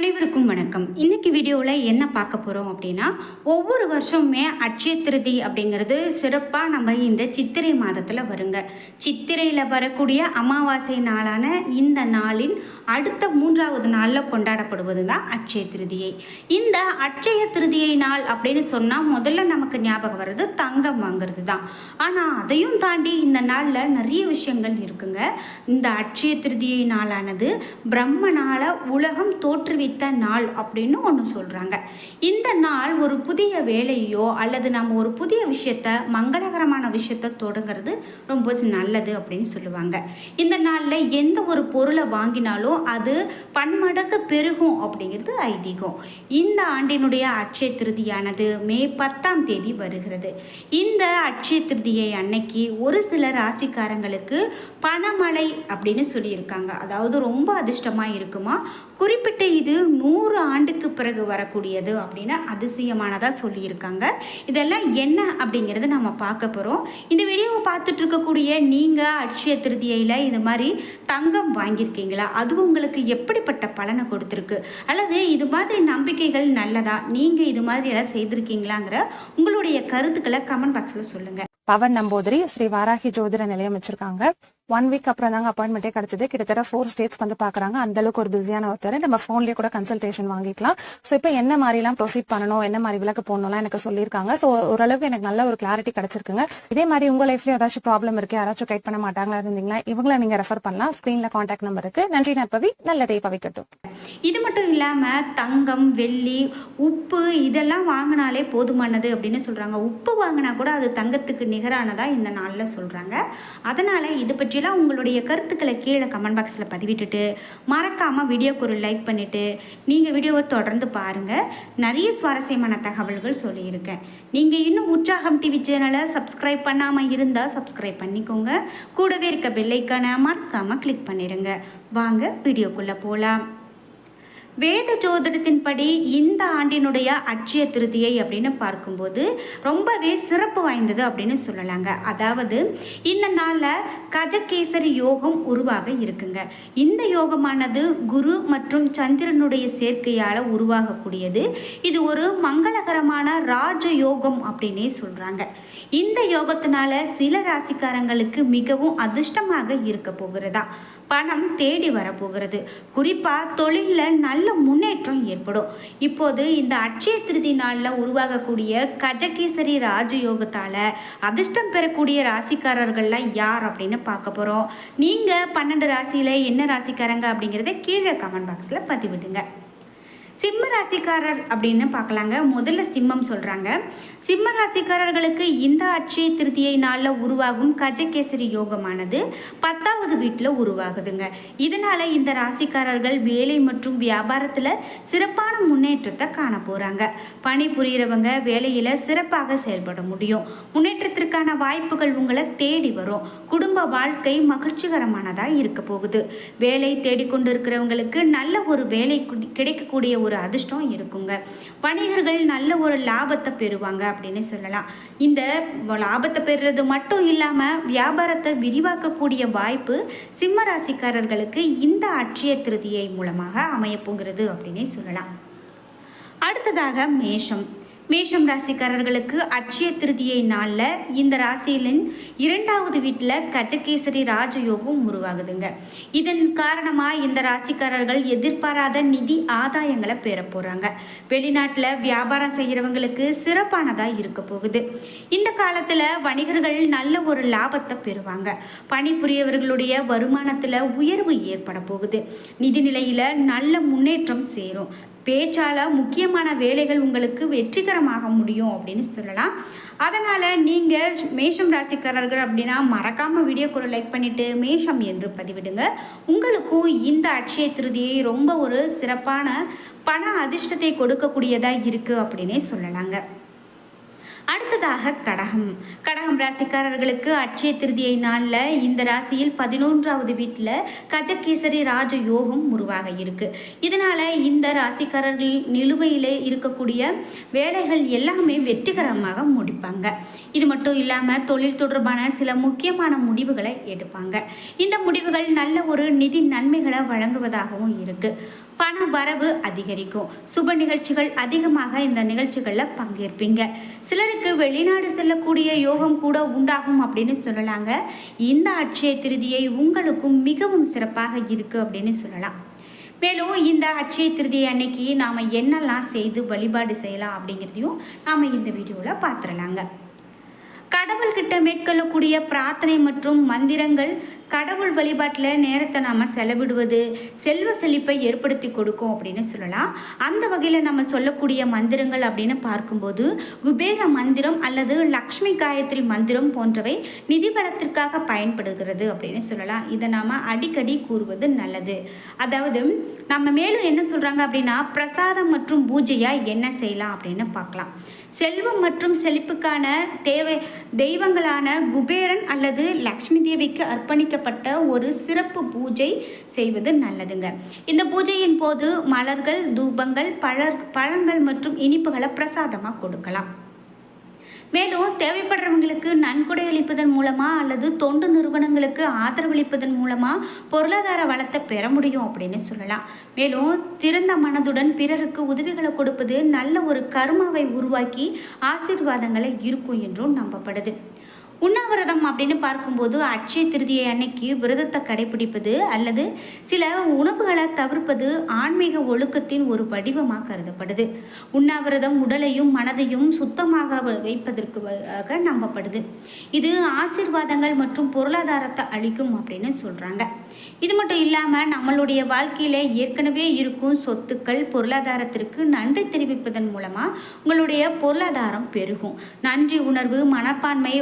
அனைவருக்கும் வணக்கம். இன்னைக்கு வீடியோவில் என்ன பார்க்க போகிறோம் அப்படின்னா ஒவ்வொரு வருஷமுமே அட்சய திருதி அப்படிங்கிறது சிறப்பாக நம்ம இந்த சித்திரை மாதத்தில் வருங்க. சித்திரையில் வரக்கூடிய அமாவாசை நாளான இந்த நாளின் அடுத்த மூன்றாவது நாளில் கொண்டாடப்படுவது தான் அட்சய திருதியை. இந்த அட்சய திருதியை நாள் அப்படின்னு சொன்னால் முதல்ல நமக்கு ஞாபகம் வர்றது தங்கம் வாங்குறது தான் ஆனால் அதையும் தாண்டி இந்த நாளில் நிறைய விஷயங்கள் இருக்குங்க. இந்த அட்சய திருதியை நாளானது பிரம்மனால உலகம் தோற்றுவித்த நாள் அப்படின்னு ஒன்று சொல்கிறாங்க இந்த நாள் ஒரு புதிய வேலையோ அல்லது நம்ம ஒரு புதிய விஷயத்த மங்களகரமான விஷயத்த தொடங்குறது ரொம்ப நல்லது அப்படின்னு சொல்லுவாங்க. இந்த நாளில் எந்த ஒரு பொருளை வாங்கினாலும் அது பன்மடங்கு பெருகும் அப்படிங்கிறது ஐதீகம். இந்த ஆண்டினுடைய அட்சய திருதியானது மே பத்தாம் தேதி வருகிறது. இந்த அட்சய திருதியை அன்னைக்கு ஒரு சில ராசிக்காரங்களுக்கு பணமழை அப்படின்னு சொல்லியிருக்காங்க. அதாவது ரொம்ப அதிர்ஷ்டமாக இருக்குமா? குறிப்பிட்ட இது நூறு ஆண்டுக்கு பிறகு வரக்கூடியது அப்படின்னு அதிசயமானதாக சொல்லியிருக்காங்க. இதெல்லாம் என்ன அப்படிங்கிறத நம்ம பார்க்க போகிறோம் இந்த வீடியோவை பார்த்துட்டு இருக்கக்கூடிய நீங்கள் அட்சய திருதியையில் இந்த மாதிரி தங்கம் வாங்கியிருக்கீங்களா? அது உங்களுக்கு எப்படிப்பட்ட பலனை கொடுத்துருக்கு? அல்லது இது மாதிரி நம்பிக்கைகள் நல்லதா? நீங்கள் இது மாதிரி எல்லாம் செய்திருக்கீங்களாங்கிற உங்களுடைய கருத்துக்களை கமெண்ட் பாக்ஸில் சொல்லுங்கள் பவன் நம்பூதிரி ஸ்ரீ வாராகி ஜோதிட நிலையம் வச்சுருக்காங்க. ஒன் வீக் அப்புறம் தாங்க அப்பாயின்மெண்ட்டே கிடைச்சது. கிட்டத்தட்ட ஃபோர் ஸ்டேட்ஸ் வந்து பாக்குறாங்க அந்த அளவுக்கு ஒரு பிஸியான ஒருத்தர். நம்ம போன்லயே கூட கன்சல்டேஷன் வாங்கிக்கலாம். ஸோ இப்போ என்ன மாதிரிலாம் ப்ரொசீட் பண்ணணும்? என்ன மாதிரி விளக்கு போடணும்லாம் எனக்கு சொல்லியிருக்காங்க. ஸோ ஓரளவுக்கு எனக்கு நல்ல ஒரு கிளாரிட்டி கிடைச்சிருக்குங்க. இதே மாதிரி உங்க லைஃப்ல ஏதாச்சும் ப்ராப்ளம் இருக்கு யாராச்சும் கைட் பண்ண மாட்டாங்களா இருந்தீங்களா இவங்கள நீங்க ரெஃபர் பண்ணலாம். ஸ்கிரீன்ல கான்டாக்ட் நம்பர் இருக்கு. நன்றி நற்பவி. நல்லதை பவிக்கட்டும். இது மட்டும் இல்லாமல் தங்கம் வெள்ளி உப்பு இதெல்லாம் வாங்கினாலே போதுமானது அப்படின்னு சொல்கிறாங்க உப்பு வாங்கினா கூட அது தங்கத்துக்கு நிகரானதாக இந்த நாளில் சொல்கிறாங்க அதனால் இது பற்றி பற்றிலாம் உங்களுடைய கருத்துக்களை கீழே கமெண்ட் பாக்ஸில் பதிவிட்டுட்டு மறக்காமல் வீடியோக்கு ஒரு லைக் பண்ணிவிட்டு நீங்கள் வீடியோவை தொடர்ந்து பாருங்கள் நிறைய சுவாரஸ்யமான தகவல்கள் சொல்லியிருக்கேன். நீங்கள் இன்னும் உற்சாகம் டிவி சேனலை சப்ஸ்கிரைப் பண்ணாமல் இருந்தால் சப்ஸ்கிரைப் பண்ணிக்கோங்க. கூடவே இருக்க பெல்லைக்கான மறக்காமல் கிளிக் பண்ணிடுங்க வாங்க வீடியோக்குள்ளே போகலாம் வேத ஜோதிடத்தின்படி இந்த ஆண்டினுடைய அட்சய திருதியை அப்படின்னு பார்க்கும்போது ரொம்பவே சிறப்பு வாய்ந்தது அப்படின்னு சொல்லலாங்க. அதாவது இந்த நாளில் கஜகேசரி யோகம் உருவாக இருக்குங்க. இந்த யோகமானது குரு மற்றும் சந்திரனுடைய சேர்க்கையால் உருவாகக்கூடியது. இது ஒரு மங்களகரமான ராஜ யோகம் அப்படின்னே சொல்கிறாங்க இந்த யோகத்தினால சில ராசிக்காரங்களுக்கு மிகவும் அதிர்ஷ்டமாக இருக்க போகிறதா? பணம் தேடி வரப்போகிறது. குறிப்பாக தொழிலில் நல்ல முன்னேற்றம் ஏற்படும். இப்போது இந்த அட்சய திருதி நாளில் உருவாகக்கூடிய கஜகேசரி ராஜயோகத்தால் அதிர்ஷ்டம் பெறக்கூடிய ராசிக்காரர்கள்லாம் யார் அப்படின்னு பார்க்க போகிறோம் நீங்கள் பன்னெண்டு ராசியில் என்ன ராசிக்காரங்க அப்படிங்கிறத கீழே கமெண்ட் பாக்ஸில் பதிவிடுங்க. சிம்ம ராசிக்காரர் அப்படின்னு பார்க்கலாங்க. முதல்ல சிம்மம் சொல்கிறாங்க சிம்ம ராசிக்காரர்களுக்கு இந்த அட்சய திருதியை நாளில் உருவாகும் கஜகேசரி யோகமானது பத்தாவது வீட்டில் உருவாகுதுங்க. இதனால் இந்த ராசிக்காரர்கள் வேலை மற்றும் வியாபாரத்தில் சிறப்பான முன்னேற்றத்தை காண போகிறாங்க பணி புரிகிறவங்க வேலையில் சிறப்பாக செயல்பட முடியும். முன்னேற்றத்திற்கான வாய்ப்புகள் உங்களை தேடி வரும். குடும்ப வாழ்க்கை மகிழ்ச்சிகரமானதாக இருக்க போகுது. வேலை தேடிக்கொண்டு இருக்கிறவங்களுக்கு நல்ல ஒரு வேலை கிடைக்கக்கூடிய ஒரு அதிர்ஷ்டம் இருக்குங்க. வணிகர்கள் நல்ல ஒரு லாபத்தை பெறுவாங்க அப்படின்னு சொல்லலாம். இந்த லாபத்தை பெறுறது மட்டும் இல்லாமல் வியாபாரத்தை விரிவாக்கக்கூடிய வாய்ப்பு சிம்ம ராசிக்காரர்களுக்கு இந்த அட்சய திருதியை மூலமாக அமையப்போகிறது அப்படின்னே சொல்லலாம். அடுத்ததாக மேஷம். மேஷம் ராசிக்காரர்களுக்கு அட்சய திருதியை நாளில் இந்த ராசியிலின் இரண்டாவது வீட்டில் கஜகேசரி ராஜயோகம் உருவாகுதுங்க. இதன் காரணமாக இந்த ராசிக்காரர்கள் எதிர்பாராத நிதி ஆதாயங்களை பெற போகிறாங்க வெளிநாட்டில் வியாபாரம் செய்கிறவங்களுக்கு சிறப்பானதாக இருக்க போகுது. இந்த காலத்தில் வணிகர்கள் நல்ல ஒரு லாபத்தை பெறுவாங்க. பணிபுரியவர்களுடைய வருமானத்தில் உயர்வு ஏற்பட போகுது. நிதிநிலையில் நல்ல முன்னேற்றம் சேரும். பேச்சால் முக்கியமான வேலைகள் உங்களுக்கு வெற்றிகரமாக முடியும் அப்படின்னு சொல்லலாம். அதனால் நீங்கள் மேஷம் ராசிக்காரர்கள் அப்படின்னா மறக்காமல் வீடியோக்கு ஒரு லைக் பண்ணிவிட்டு மேஷம் என்று பதிவிடுங்க. உங்களுக்கும் இந்த அட்சய திருதியை ரொம்ப ஒரு சிறப்பான பண அதிர்ஷ்டத்தை கொடுக்கக்கூடியதாக இருக்குது அப்படின்னே சொல்லலாங்க. அடுத்ததாக கடகம். கடகம் ராசிக்காரர்களுக்கு அட்சய திருதியை நாளில் இந்த ராசியில் பதினொன்றாவது வீட்டில் கஜகேசரி ராஜ யோகம் உருவாக இருக்கு. இதனால இந்த ராசிக்காரர்கள் நிலுவையில் இருக்கக்கூடிய வேலைகள் எல்லாமே வெற்றிகரமாக முடிப்பாங்க. இது மட்டும் இல்லாமல் தொழில் தொடர்பான சில முக்கியமான முடிவுகளை எடுப்பாங்க. இந்த முடிவுகள் நல்ல ஒரு நிதி நன்மைகளை வழங்குவதாகவும் இருக்குது பண வரவு அதிகரிக்கும். சுப நிகழ்ச்சிகள் அதிகமாக இந்த நிகழ்ச்சிகளில் பங்கேற்பீங்க. சிலருக்கு வெளிநாடு செல்லக்கூடிய யோகம் கூட உண்டாகும் அப்படின்னு சொல்லலாங்க. இந்த அட்சய திருதியை உங்களுக்கும் மிகவும் சிறப்பாக இருக்கு அப்படின்னு சொல்லலாம். மேலும் இந்த அட்சய திருதி அன்னைக்கு நாம் என்னெல்லாம் செய்து வழிபாடு செய்யலாம் அப்படிங்கிறதையும் நாம் இந்த வீடியோவில் பார்த்துடலாங்க. கடவுள்கிட்ட மேற்கொள்ளக்கூடிய பிரார்த்தனை மற்றும் மந்திரங்கள் கடவுள் வழிபாட்டில் நேரத்தை நாம் செலவிடுவது செல்வ செழிப்பை ஏற்படுத்தி கொடுக்கும் அப்படின்னு சொல்லலாம். அந்த வகையில் நம்ம சொல்லக்கூடிய மந்திரங்கள் அப்படின்னு பார்க்கும்போது குபேர மந்திரம் அல்லது லக்ஷ்மி காயத்ரி மந்திரம் போன்றவை நிதி வளத்திற்காக பயன்படுகிறது அப்படின்னு சொல்லலாம். இதை நாம் அடிக்கடி கூறுவது நல்லது. அதாவது நம்ம மேலும் என்ன சொல்கிறாங்க அப்படின்னா பிரசாதம் மற்றும் பூஜையாக என்ன செய்யலாம் அப்படின்னு பார்க்கலாம். செல்வம் மற்றும் செழிப்புக்கான தேவை தெய்வங்களான குபேரன் அல்லது லக்ஷ்மி தேவிக்கு அர்ப்பணிக்க சம்பந்தப்பட்ட ஒரு சிறப்பு பூஜை செய்வது நல்லதுங்க. இந்த பூஜையின் போது மலர்கள் தூபங்கள் பழர் பழங்கள் மற்றும் இனிப்புகளை பிரசாதமாக கொடுக்கலாம். மேலும் தேவைப்படுறவங்களுக்கு நன்கொடை அளிப்பதன் மூலமாக அல்லது தொண்டு நிறுவனங்களுக்கு ஆதரவளிப்பதன் மூலமாக பொருளாதார வளத்தை பெற முடியும் அப்படின்னு சொல்லலாம். மேலும் திறந்த மனதுடன் பிறருக்கு உதவிகளை கொடுப்பது நல்ல ஒரு கர்மாவை உருவாக்கி ஆசீர்வாதங்களை இருக்கும் என்றும் நம்பப்படுது. உண்ணாவிரதம் அப்படின்னு பார்க்கும்போது அட்சய திருதியை அன்னைக்கு விரதத்தை கடைபிடிப்பது அல்லது சில உணவுகளை தவிர்ப்பது ஆன்மீக ஒழுக்கத்தின் ஒரு வடிவமாக கருதப்படுது. உண்ணாவிரதம் உடலையும் மனதையும் சுத்தமாக வைப்பதற்கு நம்பப்படுது. இது ஆசீர்வாதங்கள் மற்றும் பொருளாதாரத்தை அளிக்கும் அப்படின்னு சொல்கிறாங்க இது மட்டும் இல்லாமல் நம்மளுடைய வாழ்க்கையில் ஏற்கனவே இருக்கும் சொத்துக்கள் பொருளாதாரத்திற்கு நன்றி தெரிவிப்பதன் மூலமாக உங்களுடைய பொருளாதாரம் பெருகும். நன்றி உணர்வு மனப்பான்மை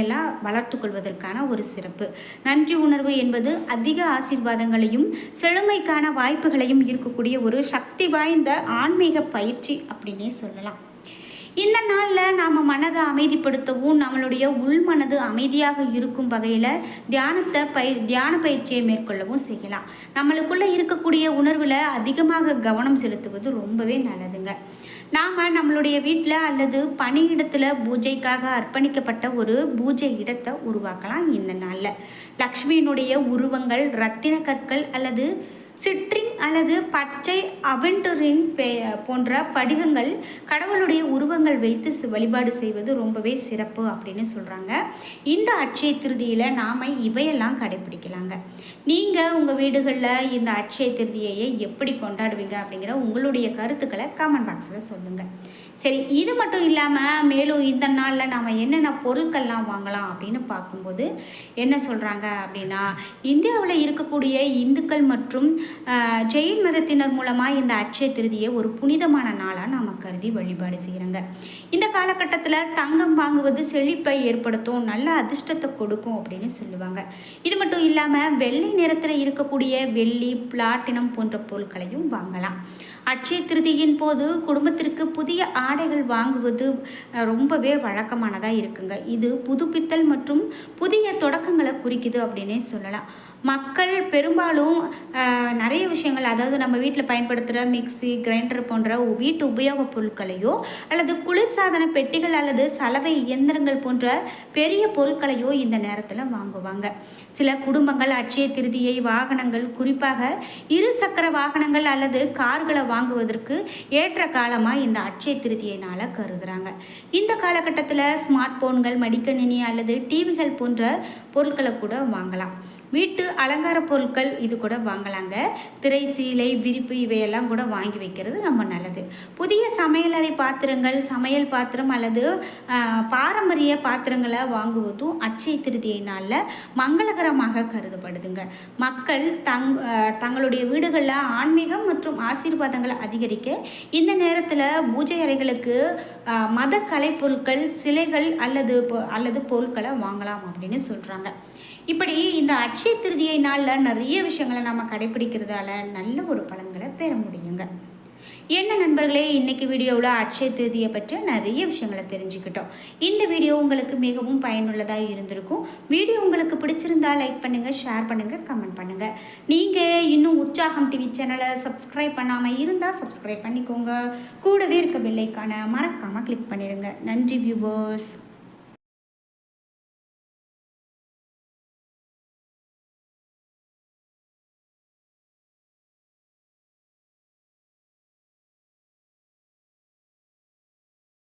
இவையெல்லாம் வளர்த்து கொள்வதற்கான ஒரு சிறப்பு. நன்றி உணர்வு என்பது அதிக ஆசீர்வாதங்களையும் செழுமைக்கான வாய்ப்புகளையும் இருக்கக்கூடிய ஒரு சக்தி வாய்ந்த ஆன்மீக பயிற்சி அப்படின்னே சொல்லலாம். இந்த நாளில் நாம் மனதை அமைதிப்படுத்தவும் நம்மளுடைய உள் மனது அமைதியாக இருக்கும் வகையில் தியானத்தை பய தியான பயிற்சியை மேற்கொள்ளவும் செய்யலாம். நம்மளுக்குள்ளே இருக்கக்கூடிய உணர்வில் அதிகமாக கவனம் செலுத்துவது ரொம்பவே நல்லதுங்க. நாம் நம்மளுடைய வீட்டில் அல்லது பணியிடத்தில் பூஜைக்காக அர்ப்பணிக்கப்பட்ட ஒரு பூஜை இடத்தை உருவாக்கலாம் இந்த நாளில். லக்ஷ்மியினுடைய உருவங்கள் ரத்தின கற்கள் அல்லது சிட்ரிங் அல்லது பச்சை அவெண்டரின் போன்ற படிகங்கள் கடவுளுடைய உருவங்கள் வைத்து வழிபாடு செய்வது ரொம்பவே சிறப்பு அப்படின்னு சொல்கிறாங்க இந்த அட்சய திருதியில் நாம் இவையெல்லாம் கடைபிடிக்கலாங்க நீங்கள் உங்கள் வீடுகளில் இந்த அட்சய திருதியையை எப்படி கொண்டாடுவீங்க அப்படிங்கிற உங்களுடைய கருத்துக்களை கமெண்ட் பாக்ஸில் சொல்லுங்கள் சரி இது மட்டும் இல்லாமல் மேலும் இந்த நாளில் நாம் என்னென்ன பொருட்கள்லாம் வாங்கலாம் அப்படின்னு பார்க்கும்போது என்ன சொல்கிறாங்க அப்படின்னா இந்தியாவில் இருக்கக்கூடிய இந்துக்கள் மற்றும் ஜெயின் மதத்தினர் மூலமாக இந்த அட்சய திருதியை ஒரு புனிதமான நாளாக நாம் கருதி வழிபாடு செய்கிறாங்க இந்த காலகட்டத்தில் தங்கம் வாங்குவது செழிப்பை ஏற்படுத்தும் நல்ல அதிர்ஷ்டத்தை கொடுக்கும் அப்படின்னு சொல்லுவாங்க. இது மட்டும் இல்லாமல் வெள்ளை நிறத்தில் இருக்கக்கூடிய வெள்ளி பிளாட்டினம் போன்ற பொருட்களையும் வாங்கலாம். அட்சய திருதியின் போது குடும்பத்திற்கு புதிய ஆடைகள் வாங்குவது ரொம்பவே வழக்கமானதாக இருக்குங்க. இது புதுப்பித்தல் மற்றும் புதிய தொடக்கங்களை குறிக்குது அப்படின்னே சொல்லலாம். மக்கள் பெரும்பாலும் நிறைய விஷயங்கள் அதாவது நம்ம வீட்டில் பயன்படுத்துகிற மிக்சி கிரைண்டர் போன்ற வீட்டு உபயோகப் பொருட்களையோ அல்லது குளிர்சாதன பெட்டிகள் அல்லது சலவை இயந்திரங்கள் போன்ற பெரிய பொருட்களையோ இந்த நேரத்தில் வாங்குவாங்க. சில குடும்பங்கள் அட்சய திருதியை வாகனங்கள் குறிப்பாக இரு சக்கர வாகனங்கள் அல்லது கார்களை வாங்குவதற்கு ஏற்ற காலமாக இந்த அட்சய திருதியினால் கருதுகிறாங்க இந்த காலகட்டத்தில் ஸ்மார்ட் போன்கள் மடிக்கணினி அல்லது டிவிகள் போன்ற பொருட்களை கூட வாங்கலாம். வீட்டு அலங்கார பொருட்கள் இது கூட வாங்கலாங்க. திரை சீலை விரிப்பு இவையெல்லாம் கூட வாங்கி வைக்கிறது ரொம்ப நல்லது. புதிய சமையலறை பாத்திரங்கள் சமையல் பாத்திரம் அல்லது பாரம்பரிய பாத்திரங்களை வாங்குவதும் அட்சய திருதியை நாளில் மங்களகரமாக கருதப்படுதுங்க. மக்கள் தங் தங்களுடைய வீடுகளில் ஆன்மீகம் மற்றும் ஆசீர்வாதங்களை அதிகரிக்க இந்த நேரத்தில் பூஜை அறைகளுக்கு மத கலைப்பொருட்கள் சிலைகள் அல்லது அல்லது பொருட்களை வாங்கலாம் அப்படின்னு சொல்கிறாங்க இப்படி இந்த அட்சய திருதியை நாளில் நிறைய விஷயங்களை நம்ம கடைபிடிக்கிறதால நல்ல ஒரு பலன்களை பெற முடியுங்க. என்ன நண்பர்களே இன்னைக்கு வீடியோவில் அட்சய திருதியை பற்றி நிறைய விஷயங்களை தெரிஞ்சுக்கிட்டோம். இந்த வீடியோ உங்களுக்கு மிகவும் பயனுள்ளதாக இருந்திருக்கும். வீடியோ உங்களுக்கு பிடிச்சிருந்தா லைக் பண்ணுங்கள் ஷேர் பண்ணுங்கள் கமெண்ட் பண்ணுங்கள் நீங்கள் இன்னும் உற்சாகம் டிவி சேனலை சப்ஸ்கிரைப் பண்ணாமல் இருந்தால் சப்ஸ்கிரைப் பண்ணிக்கோங்க. கூடவே இருக்க பெல்லைக்கான மறக்காமல் கிளிக் பண்ணிடுங்க நன்றி வியூவர்ஸ்